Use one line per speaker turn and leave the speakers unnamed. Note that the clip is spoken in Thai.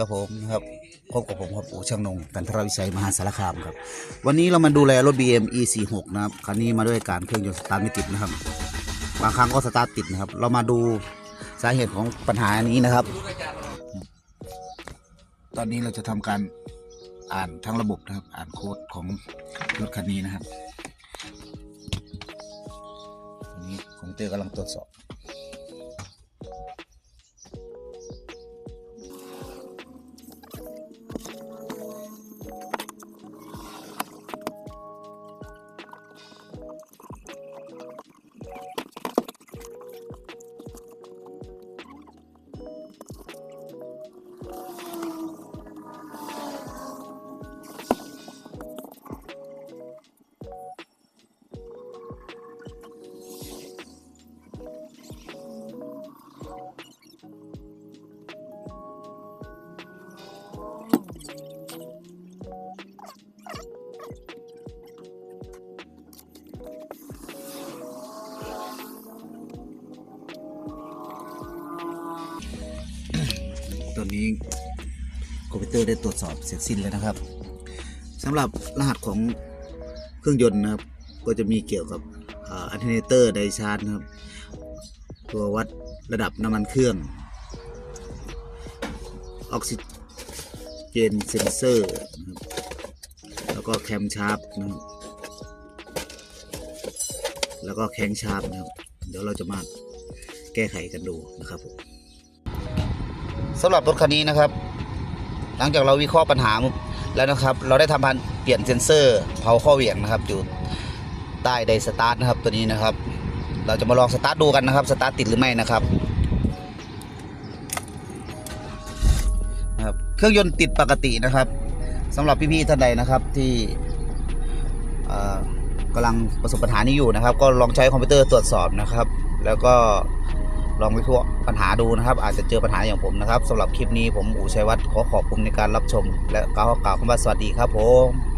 กับผมนะครับพบกับผมครับโอช่างนงกันทรวิชัยมหาสารคามครับ วันนี้เรามาดูแลรถ BM E46 นะครับคันนี้มาด้วยการเครื่องยนต์สตาร์ทไม่ติดนะครับบางครั้งก็สตาร์ทติดนะครับ เรามาดูสาเหตุของปัญหานี้นะครับ ตอนนี้เราจะทำการอ่านทั้งระบบนะครับ อ่านโค้ดของรถคันนี้นะครับตอนนี้คอมเตอร์กำลังตรวจสอบ ตอนนี้คอมพิวเตอร์ได้ตรวจสอบเสร็จสิ้นแล้วนะครับสำหรับรหัสของเครื่องยนต์นะครับ ก็จะมีเกี่ยวกับอัลเทอร์เนเตอร์ไดชาร์จนะครับ ตัววัดระดับน้ำมันเครื่อง ออกซิเจนเซนเซอร์แล้วก็แคมชาร์ปนะครับแล้วก็แข้งชาร์ปนะครับ เดี๋ยวเราจะมาแก้ไขกันดูนะครับผม สำหรับรถคันนี้นะครับ หลังจากเราวิเคราะห์ปัญหาแล้วนะครับ เราได้ทำการเปลี่ยนเซ็นเซอร์เผาข้อเหวี่ยงนะครับ อยู่ใต้ไดสตาร์ทนะครับตัวนี้นะครับ เราจะมาลองสตาร์ทดูกันนะครับสตาร์ทติดหรือไม่นะครับนะครับ เครื่องยนต์ติดปกตินะครับสำหรับพี่ๆท่านใดนะครับที่เอ่อกำลังประสบปัญหานี้อยู่นะครับ ก็ลองใช้คอมพิวเตอร์ตรวจสอบนะครับ แล้วก็ ลองวิเคราะห์ปัญหาดูนะครับ อาจจะเจอปัญหาอย่างผมนะครับสำหรับคลิปนี้ผมอู๋ชัยวัฒน์ขอขอบคุณในการรับชม และกล่าวกล่าวคำว่าสวัสดีครับผม